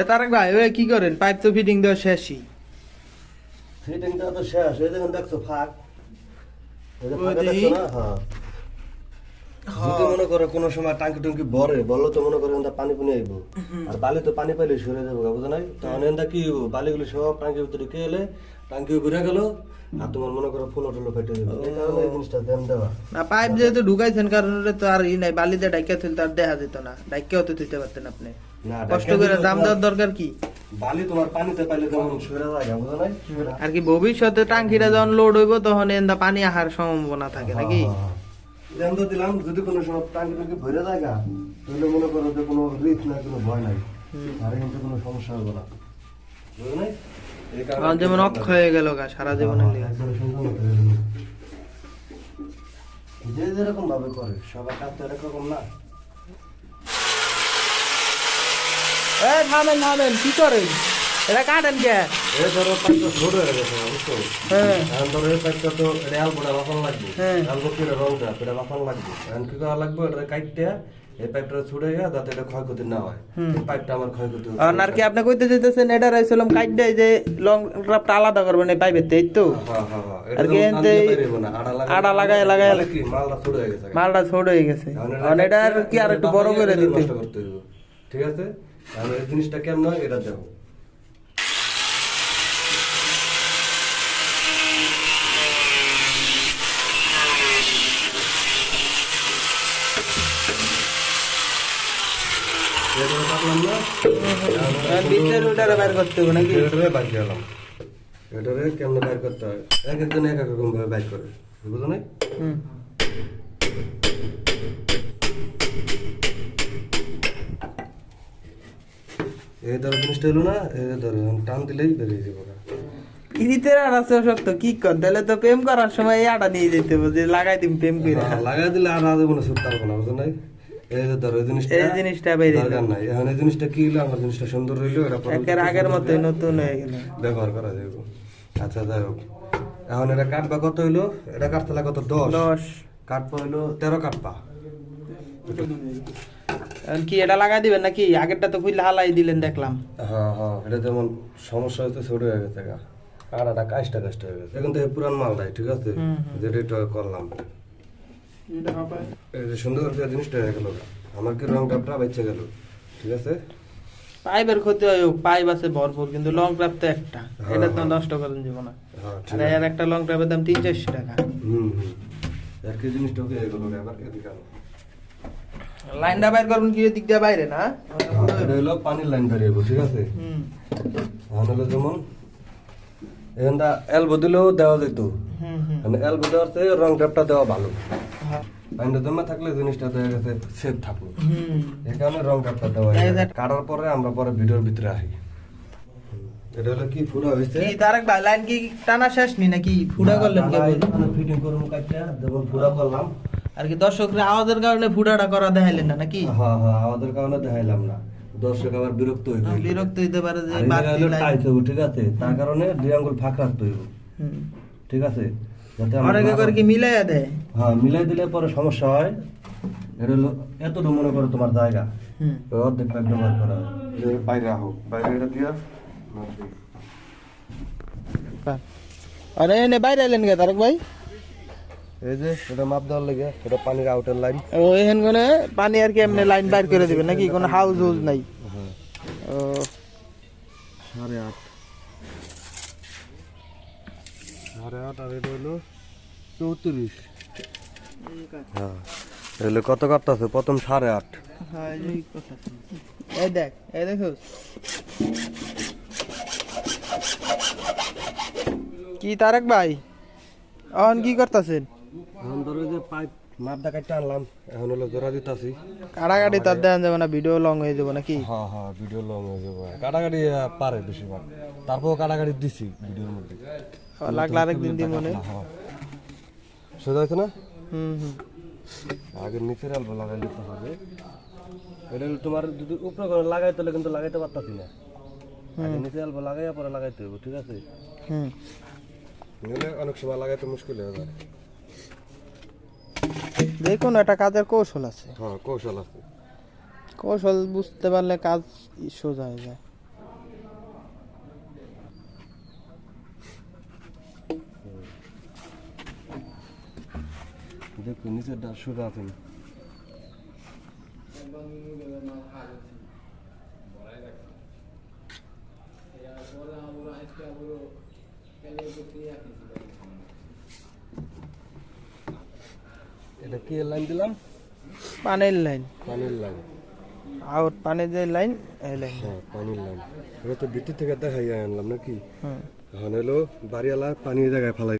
এ তারেক ভাই ওই কি করেন? পাইপ তো ফিটিং দেওয়া শেষই। তো শেষ। দেখুন দেখছ ফাঁক? হ্যাঁ। যদি মনে করো কোনো সময় টাঙ্কি টুঙ্কি ভরে বলল তো মনে করো এনটা পানি পানি আইব। আর বালি তো পানি পাইলে সরে যাব বুঝো নাই? তখন এনটা কি হইব? বালিগুলো সব টাঙ্কির ভিতরে কে এলে? টাঙ্কি ঘুরে গেল আর তোমার মনে করো ফুলো টুলো ফেটে যাবে। এই কারণে এই জিনিসটা দেন দেওয়া। না পাইপ যেহেতু ঢুকাইছেন কারণ তো আর ই নাই বালিতে ডাইকা তুলতে আর দেখা যেত না। ডাইকাও তো তুলতে পারতেন আপনি। কষ্ট করে দাম দেওয়ার দরকার কি? বালি তোমার পানিতে পাইলে যেমন সরে যায় বুঝো নাই? আর কি ভবিষ্যতে টাঙ্কিটা যখন লোড হইব তখন এন্দা পানি আহার সম্ভাবনা থাকে নাকি? তো দিলাম যদি কোনো সময় টাঙ্কি টুঙ্কি ভরে যায় তাহলে মনে করো যে কোনো রিস্ক নাই কোনো ভয় নাই। আর কিন্তু কোনো সমস্যা হবে না। বুঝো নাই? যেমন অক্ষ হয়ে গেল গা সারা গেল। যে যেরকম ভাবে করে সবার কাজ তো এরকম না। এ থামেন থামেন কি করেন? এটা কাটেন কে? এই ধরো পাইপটা ছোট হয়ে গেছে বুঝছ? হ্যাঁ। এখন ধরো এই পাইপটা তো রেয়াল পোড়া বাফান লাগবে। হ্যাঁ। রেয়াল রংটা? পোড়া বাফান লাগবে। এখন কি করা লাগবে? এটা কাটতে এই পাইপটা ছুড়ে গিয়ে যাতে এটা ক্ষয়ক্ষতি না হয়। এই পাইপটা আমার ক্ষয়ক্ষতি হচ্ছে। আর কি আপনি কইতে চাইতেছেন এটা রাইছিলাম কাটডাই যে লং ড্রাফট আলাদা করবেন এই পাইপের এই তো? হ্যাঁ, হ্যাঁ, হ্যাঁ। আর কি আড়া লাগাই- মানে কি, মালটা ছোট হয়ে গেছে। মালটা ছোট হয়ে গেছে। আর এটা কি আর একটু বড় করে দিতে। ঠিক আছে? তাহলে এই জিনিসটা কেমন হয়? এটা আর নাকি? এটারে কেমন বাইর করতে হয়? এক একজন এক এক রকম ভাবে বাইর করে। বুঝো না এই ধরো জিনিসটা হলো না এই ধরো টান দিলেই বেরিয়ে যাব ইদিতের আর আছে শক্ত কি কর? তাহলে তো প্রেম করার সময় এই আটা নিয়ে যেতে হবে যে লাগাই দিম প্রেম করে লাগাই দিলে আর আজ মনে সুর পারব না এই যে ধরো এই জিনিসটা এই জিনিসটা বেরিয়ে দরকার নাই। এখন এই জিনিসটা কি হলো? আমার জিনিসটা সুন্দর রইল এটা একের আগের মতোই নতুন হয়ে গেল। ব্যবহার করা যাবে আচ্ছা যাই হোক। এখন এটা কাটবা কত হইল? এটা কাটতে কত? দশ। দশ। কাটবা হইল তেরো কাটবা। কি এটা লাগাই দিবেন নাকি? আগেরটা তো খুললে হালাই দিলেন দেখলাম। হ্যাঁ হ্যাঁ এটা যেমন সমস্যা হচ্ছে ছোট হয়ে গেছে গা। আর একটা কাজটা কাজটা হয়ে গেছে। এখন তো পুরান মাল নাই ঠিক আছে? যেটা এটা করলাম সুন্দর জিনিসটা হয়ে গেল আমার কি রং টাপটা বেঁচে গেল ঠিক আছে? পাইপের ক্ষতি হয় পাইপ আছে ভরপুর কিন্তু লং ট্রাপ তো একটা। এটা তো নষ্ট করেন যাব না হ্যাঁ আর এর একটা লং ট্রাপের দাম তিন চারশো টাকা। হুম হুম। আর কি জিনিসটা হয়ে গেল আবার এদিকে। লাইনটা বাইর করবেন কি দিক দিয়ে বাইরে না? এটা হলো পানির লাইন বেরিয়ে ঠিক আছে? হুম। হলো যেমন এখানটা এলবো দিলেও দেওয়া যেত। মানে এলবো দেওয়ার চেয়ে রং ট্যাপটা দেওয়া ভালো। হ্যাঁ। পানিটা জমা থাকলে জিনিসটা দেখা গেছে সেফ থাকল। এই কারণে রং ট্যাপটা দেওয়া কাটার পরে আমরা পরে ভিডিওর ভিতরে আসি। এটা হলো কি ফুরা হয়েছে? কি তারেক ভাই লাইন কি টানা শেষ নি নাকি? ফুডা কেবল ফিটিং কাজটা যেমন ফুরা করলাম। আর কি দর্শকরা আওয়াজের কারণে ফুডাটা করা দেখাইলেন না নাকি? হ্যাঁ হ্যাঁ আমাদের কারণে দেখাইলাম না। দর্শক আবার বিরক্ত গেল বিরক্ত হইতে পারে যে টাইট হইবো, ঠিক আছে? তার কারণে দুই আঙ্গুল ফাঁক রাখতে হইব। ঠিক আছে? যাতে অনেকে করে কি মিলাইয়া দেয়? হ্যাঁ মিলাই দিলে পরে সমস্যা হয়। এটা হলো এতটুকু মনে করো তোমার জায়গা। অর্ধেক পাইপ ব্যবহার করা হয়। বাইরে আহো বাইরে এটা দিয়া। আরে এনে বাইরে এলেন গে তারেক ভাই? এই যে এটা মাপ দেওয়ার লেগে এটা পানির আউটার লাইন ও এখান কোনে পানি আর কি এমনি লাইন বাইর করে দিবেন নাকি কোনো হাউস নাই? ও। সাড়ে আট। সাড়ে আট আর এটা হলো চৌত্রিশ। হ্যাঁ। এগুলো কত কাটতেছে? প্রথম সাড়ে আট। হ্যাঁ, এই। দেখ এই দেখো। কি তারেক ভাই? এখন কি করতেছেন? এখন ধরো যে পাইপ মাপ দেখাইতে আনলাম এখন হলো জোড়া দিতাছি। কাটাকাটি তার দেখান যাবে না ভিডিও লং হয়ে যাবে নাকি? হ্যাঁ হ্যাঁ ভিডিও লং হয়ে যাবে। কাটাকাটি আহ, পারে বেশিরভাগ। তারপর কাটাকাটি দিছি ভিডিওর মধ্যে। লাগলে আরেকদিন দিই মনে। হ্যাঁ সোজা হয়েছে না? হুম হুম। আগে নিচের আলবো লাগাই দিতে হবে। এটা তোমার যদি উপরে করে লাগাই তাহলে কিন্তু লাগাইতে পারতাছি না। আগে নিচে আলবো লাগাইয়া পরে লাগাইতে হবে ঠিক আছে? হুম। অনেক সময় লাগাইতে মুশকিল হয়ে যায়। দেখুন এটা একটা কাজের কৌশল আছে। হ্যাঁ কৌশল আছে। কৌশল বুঝতে পারলে কাজ সোজা হয়ে যায়। দেখুন নিচের ডাল সোজা আছে না? এটা কি লাইন দিলাম? পানির লাইন। পানির লাইন। আর পানির যে লাইন এই লাইন। হ্যাঁ পানির লাইন। এটা তো ভিতর থেকে দেখাই আনলাম নাকি? হ্যাঁ হলো বাড়িওয়ালা পানির জায়গায় ফেলাই